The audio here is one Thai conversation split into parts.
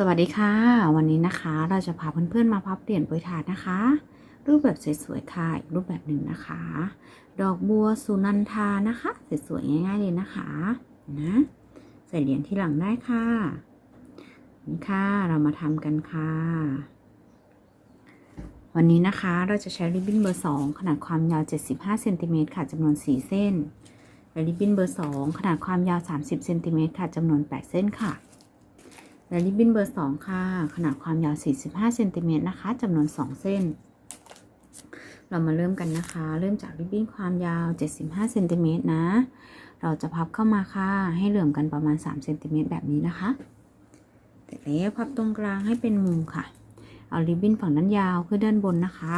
สวัสดีค่ะ วันนี้นะคะ เราจะพาเพื่อนๆมาพับเปลี่ยนโปรยถาดนะคะ รูปแบบสวยๆค่ะอีกรูปแบบหนึ่งนะคะ ดอกบัวสุนันทานะคะสวยๆง่ายๆเลยนะคะนะใส่เหรียญที่หลังได้ค่ะนี่ค่ะเรามาทำกันค่ะ วันนี้นะคะเราจะใช้ริบบิ้นเบอร์2ขนาดความยาว 75เซนติเมตรค่ะจำนวน 4 เส้นและริบบิ้นเบอร์2ขนาดความยาว 30เซนติเมตรค่ะจำนวน 8 เส้นค่ะ และริบบิ้นเบอร์ 2 ค่ะ ขนาดความยาว 45เซนติเมตรนะคะจำนวน 2 เส้น เรามาเริ่มกันนะคะ เริ่มจากริบบิ้นความยาว 75เซนติเมตรนะ เราจะพับเข้ามาค่ะ ให้เหลื่อมกันประมาณ3เซนติเมตรแบบนี้นะคะเสร็จแล้วพับตรงกลางให้เป็นมุมค่ะ เอาริบบิ้นฝั่งด้านยาวขึ้นด้านบนนะคะ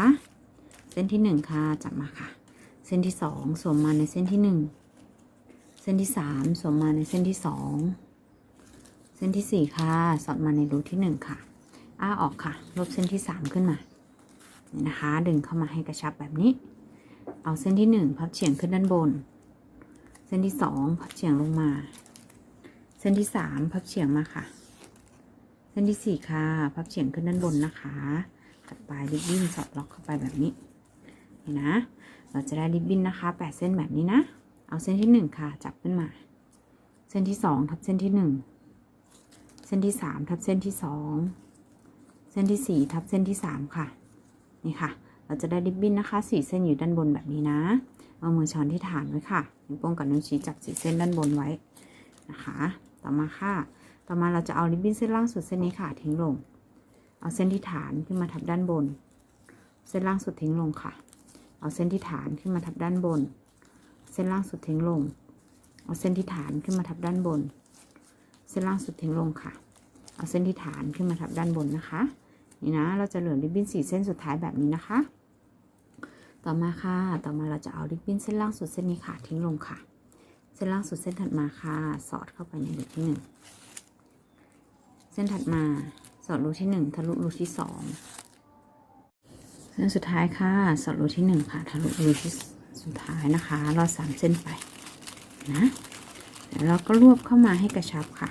เส้นที่ 1 ค่ะ จับมาค่ะ เส้นที่ 2 สวมมาในเส้นที่ 1 เส้นที่ 3 สวมมาในเส้นที่ 2 เส้นที่ 4 ค่ะ สอดมาในรูที่ 1 ค่ะ อ้าออกค่ะ ลบเส้นที่ 3 ขึ้นมานี่นะคะ ดึงเข้ามาให้กระชับแบบนี้ เอาเส้นที่ 1 พับเฉียงขึ้นด้านบน เส้นที่ 2 พับเฉียงลงมา เส้นที่ 3 พับเฉียงมาค่ะ เส้นที่ 4 ค่ะ พับเฉียงขึ้นด้านบนนะคะตัดปลายริบบิ้นสอดล็อกเข้าไปแบบนี้นี่นะ เราจะได้ริบบิ้นนะคะ 8 เส้นแบบนี้นะ เอาเส้นที่ 1 ค่ะ จับขึ้นมา เส้นที่ 2 ทับเส้นที่ 1 เส้นที่3ทับเส้นที่2เส้นที่4ทับเส้นที่3ค่ะ นี่ค่ะ เราจะได้ริบบิ้นนะคะ4เส้นอยู่ด้านบนแบบนี้นะ เอามือช้อนที่ฐานไว้ค่ะนิ้วโป้งกับนิ้วชี้จับสีเส้นด้านบนไว้นะคะ ต่อมาค่ะ ต่อมาเราจะเอาริบบิ้นเส้นล่างสุดเส้นนี้ค่ะ ทิ้งลง เอาเส้นที่ฐานขึ้นมาทับด้านบน เส้นล่างสุดทิ้งลงค่ะ เอาเส้นที่ฐานขึ้นมาทับด้านบน เส้นล่างสุดทิ้งลง เอาเส้นที่ฐานขึ้นมาทับด้านบน เส้นล่างสุดทิ้งลงค่ะ เอาเส้นที่ฐานขึ้นมาทับด้านบนนะคะ นี่นะ เราจะเหลือริบบิ้นสี่เส้นสุดท้ายแบบนี้นะคะ ต่อมาค่ะ ต่อมาเราจะเอาริบบิ้นเส้นล่างสุดเส้นนี้ค่ะ ทิ้งลงค่ะ เส้นล่างสุดเส้นถัดมาค่ะ สอดเข้าไปในรูที่หนึ่ง เส้นถัดมา สอดรูที่หนึ่งทะลุรูที่สองเส้นสุดท้ายค่ะ สอดรูที่หนึ่งค่ะ ทะลุรูที่สุดท้ายนะคะ เรอดสามเส้นไปนะ แล้วเราก็รวบเข้ามาให้กระชับค่ะ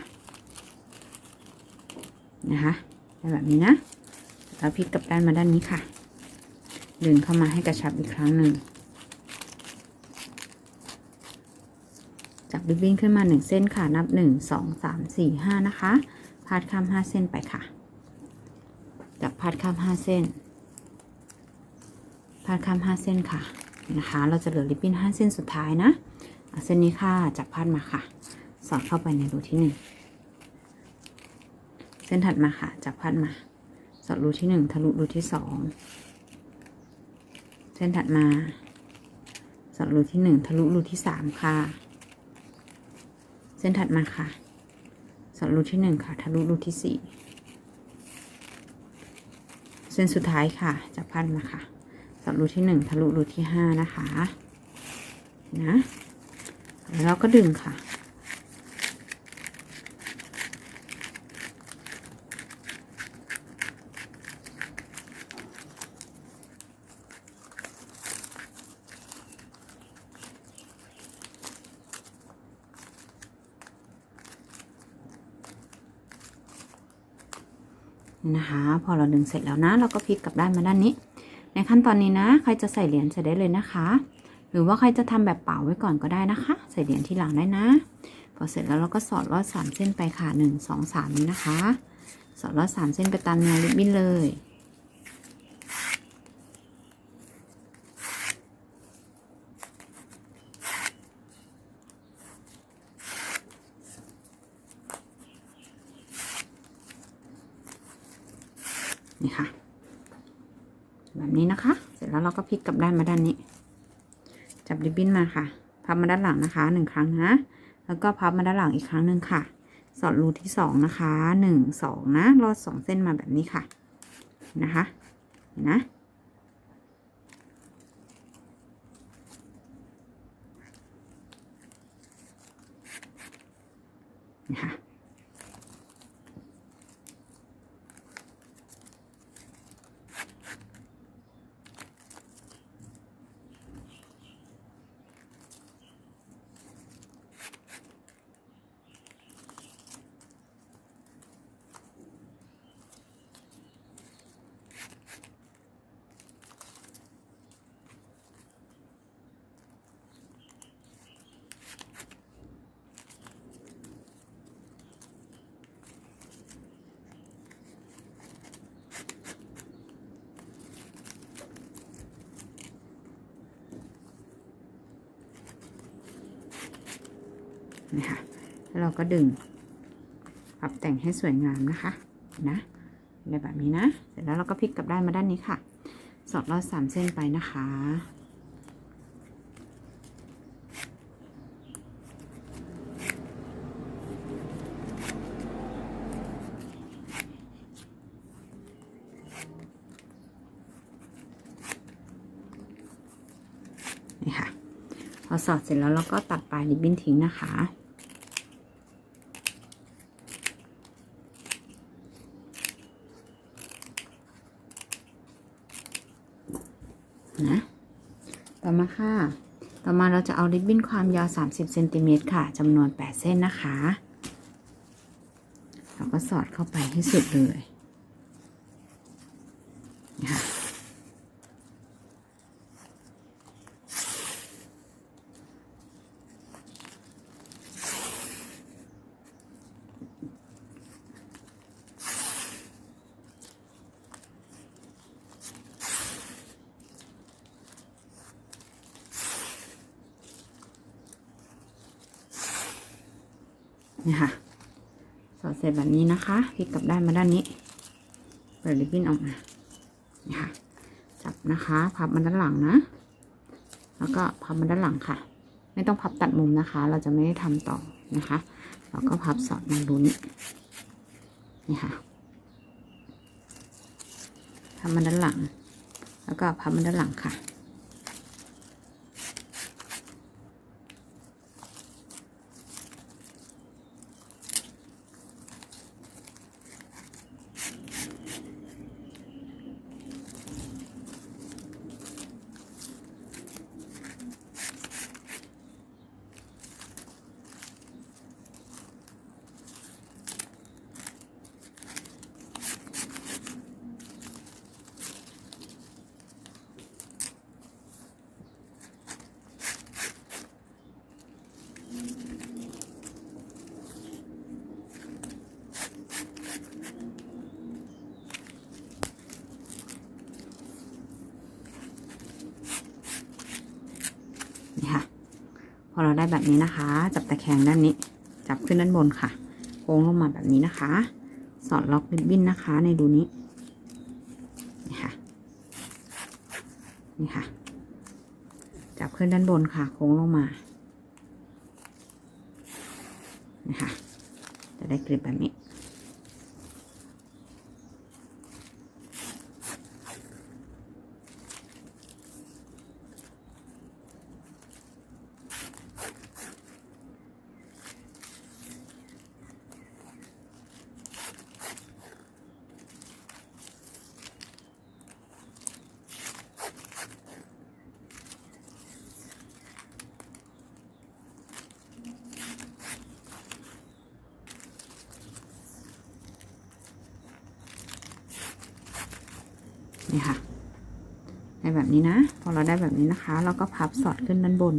นะคะแบบนี้นะแล้วพลิกกลับด้านมาด้านนี้ค่ะ ดึงเข้ามาให้กระชับอีกครั้งหนึ่ง จับริบบิ้นขึ้นมาหนึ่งเส้นค่ะ นับหนึ่งสองสามสี่ห้านะคะ พาดข้ามห้าเส้นไปค่ะ จับพาดข้ามห้าเส้น พาดข้ามห้าเส้นค่ะ นะคะ เราจะเหลือริบบิ้นห้าเส้นสุดท้ายนะ เส้นนี้ค่ะจับพาดมาค่ะ สอดเข้าไปในรูที่หนึ่งเส้นถัดมาค่ะ จับพาดมา สอดรูที่หนึ่งทะลุรูที่สองเส้นถัดมา สอดรูที่หนึ่งทะลุรูที่สามค่ะ เส้นถัดมาค่ะ สอดรูที่หนึ่งค่ะ ทะลุรูที่สี่เส้นสุดท้ายค่ะ จับพันมาค่ะ สอดรูที่หนึ่งทะลุรูที่ห้านะคะ นะ แล้วก็ดึงค่ะ นะคะ พอเราดึงเสร็จแล้วนะ เราก็พลิกกลับด้านมาด้านนี้ ในขั้นตอนนี้นะ ใครจะใส่เหรียญใส่ได้เลยนะคะ หรือว่าใครจะทำแบบเป่าไว้ก่อนก็ได้นะคะ ใส่เหรียญที่หลังได้นะ พอเสร็จแล้วเราก็สอดลอดสามเส้นไปค่ะหนึ่งสองสามนี้นะคะ สอดลอดสามเส้นไปตามแนวริบบิ้นเลยนี่ค่ะ แบบนี้นะคะ เสร็จแล้วเราก็พลิกกลับด้านมาด้านนี้ จับริบบิ้นมาค่ะ พับมาด้านหลังนะคะหนึ่งครั้งนะ แล้วก็พับมาด้านหลังอีกครั้งหนึ่งค่ะ สอดรูที่สองนะคะหนึ่งสองนะลอดสองเส้นมาแบบนี้ค่ะ นะคะเห็นนะนี่ค่ะ นะคะแล้วเราก็ดึงปรับแต่งให้สวยงามนะคะนะแบบนี้นะ เสร็จแล้วเราก็พลิกกลับด้านมาด้านนี้ค่ะ สอดลอดสามเส้นไปนะคะ นี่ค่ะ พอ สอดเสร็จแล้วเราก็ตัดปลายริบบิ้นทิ้งนะคะ นะ ต่อมาค่ะ ต่อมาเราจะเอาริบบิ้นความยาว 30เซนติเมตรค่ะจำนวน 8 เส้นนะคะ เราก็สอดเข้าไปให้สุดเลย นี่ค่ะ สอดเสร็จแบบนี้นะคะพลิกกลับด้านมาด้านนี้เปิดริบบิ้นออกมานี่ค่ะ จับนะคะ พับมาด้านหลังนะ แล้วก็พับมาด้านหลังค่ะ ไม่ต้องพับตัดมุมนะคะ เราจะไม่ได้ทำต่อนะคะแล้วก็พับสอดมาดูนี้นี่ค่ะพับมาด้านหลัง แล้วก็พับมาด้านหลังค่ะ นี่ค่ะ พ อเราได้แบบนี้นะคะ จับตะแคงด้านนี้ จับขึ้นด้านบนค่ะ โค้งลงมาแบบนี้นะคะ สอดล็อกริบบิ้นนะคะ ในรูนี้ นี่ค่ะ นี่ค่ะ จับขึ้นด้านบนค่ะ โค้งลงมา นี่ค่ะ จะได้กริบแบบนี้ นี่ค่ะได้แบบนี้นะ พอเราได้แบบนี้นะคะ เราก็พับสอดขึ้นด้านบน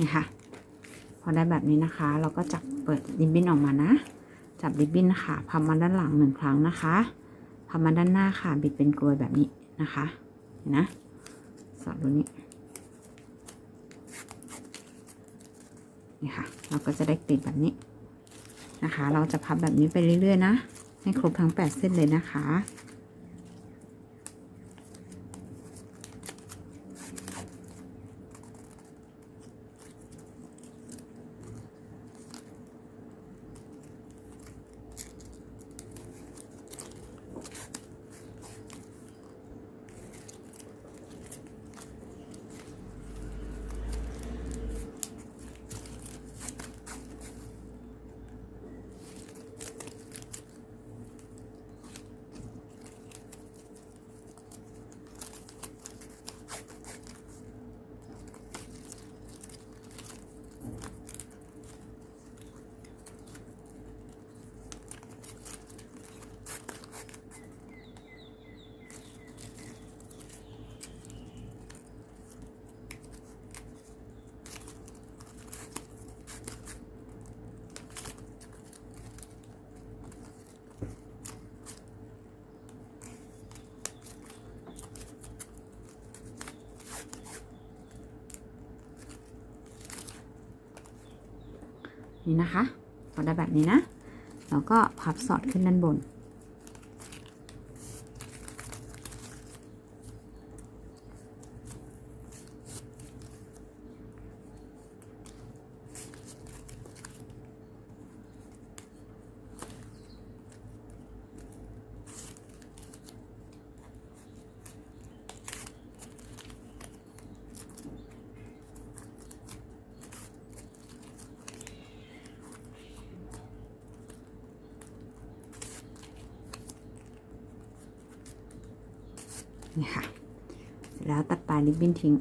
นี่ค่ะ พอได้แบบนี้นะคะ เราก็จับเปิดริบบิ้นออกมานะ จับริบบิ้นนะคะพับมาด้านหลังหนึ่งครั้งนะคะพับมาด้านหน้าค่ะ บิดเป็นกลวยแบบนี้นะคะเห็นนะ สอดตรงนี้ นี่ค่ะ เราก็จะได้กลีบแบบนี้นะคะ เราจะพับแบบนี้ไปเรื่อยๆนะ ให้ครบทั้ง 8 เส้นเลยนะคะ นี่นะคะพอได้แบบนี้นะแล้วก็พับสอดขึ้นด้านบน นี่ค่ะ เสร็จแล้วตัดปลายริบบิ้นทิ้ง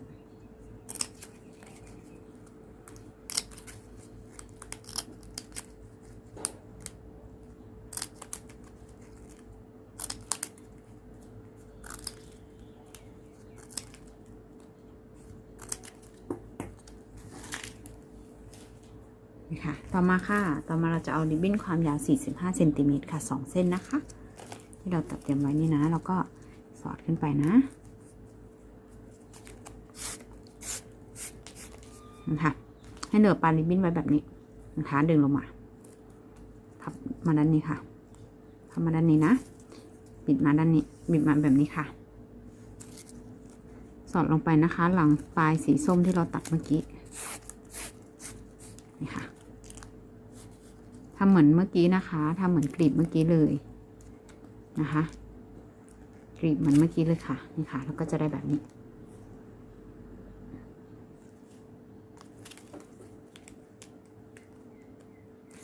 นี่ค่ะ ต่อมาค่ะ ต่อมาเราจะเอาริบบิ้นความยาว 45เซนติเมตรค่ะ 2 เส้นนะคะ ที่เราตัดเตรียมไว้นี่นะ แล้วก็ สอดขึ้นไปนะนะคะให้เหนือปลายริบบิ้นไว้แบบนี้นะคะดึงลงมาพับมาด้านนี้ค่ะพับมาด้านนี้นะ บิดมาด้านนี้ บิดมาแบบนี้ค่ะ สอดลงไปนะคะ หลังปลายสีส้มที่เราตัดเมื่อกี้นี่ค่ะทำเหมือนเมื่อกี้นะคะทำเหมือนกรีบเมื่อกี้เลยนะคะ กรีบเหมือนเมื่อกี้เลยค่ะ นี่ค่ะ แล้วก็จะได้แบบนี้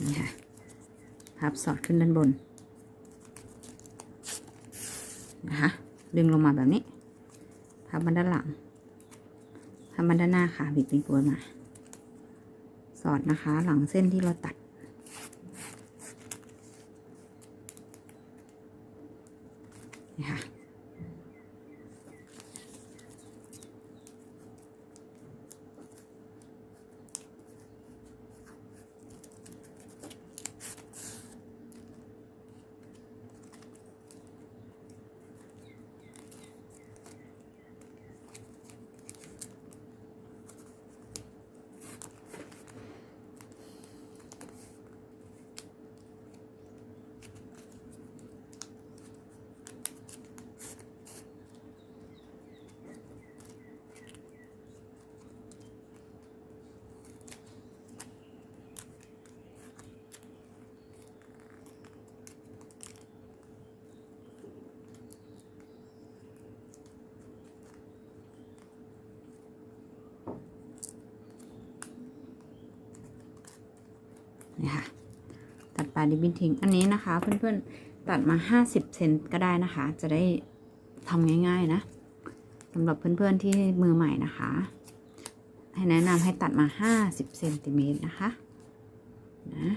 นี่ค่ะ พับสอดขึ้นด้านบน นะคะ ดึงลงมาแบบนี้ พับมาด้านหลัง พับมาด้านหน้าค่ะบิดเป็นกลวมา สอดนะคะ หลังเส้นที่เราตัดนี่ค่ะ ปลายริบินทิ้ง อันนี้นะคะ เพื่อนๆตัดมา 50 เซนก็ได้นะคะ จะได้ทำง่าย ๆ นะสำหรับเพื่อนๆที่มือใหม่นะคะ ให้แนะนำให้ตัดมา 50 เซนติเมตรนะคะนะ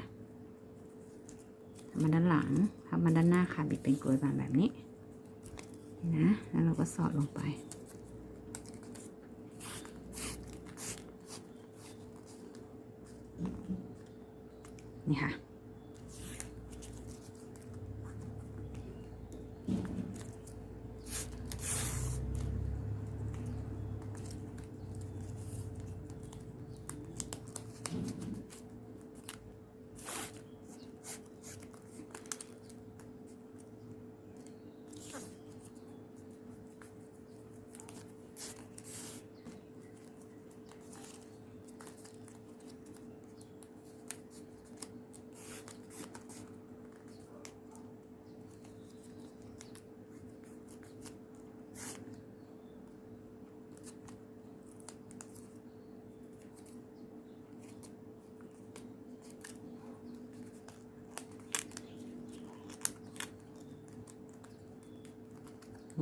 ทำมาด้านหลังทำมาด้านหน้าค่ะ บิดเป็นกลวยบานแบบนี้นะ แล้วเราก็สอดลงไปนี่ค่ะ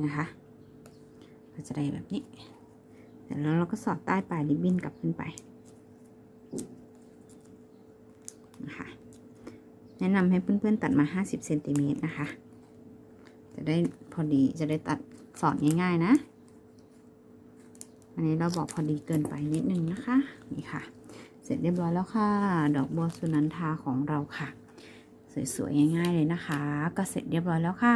นะคะก็จะได้แบบนี้เสร็จแล้วเราก็สอดใต้ปลายริบบิ้นกลับขึ้นไปนะคะแนะนำให้เพื่อนๆตัดมา 50เซนติเมตรนะคะ จะได้พอดีจะได้ตัดสอดง่ายๆนะ อันนี้เราบอกพอดีเกินไปนิดนึงนะคะ นี่ค่ะ เสร็จเรียบร้อยแล้วค่ะ ดอกบัวสุนันทาของเราค่ะ สวยๆง่ายๆเลยนะคะ ก็เสร็จเรียบร้อยแล้วค่ะ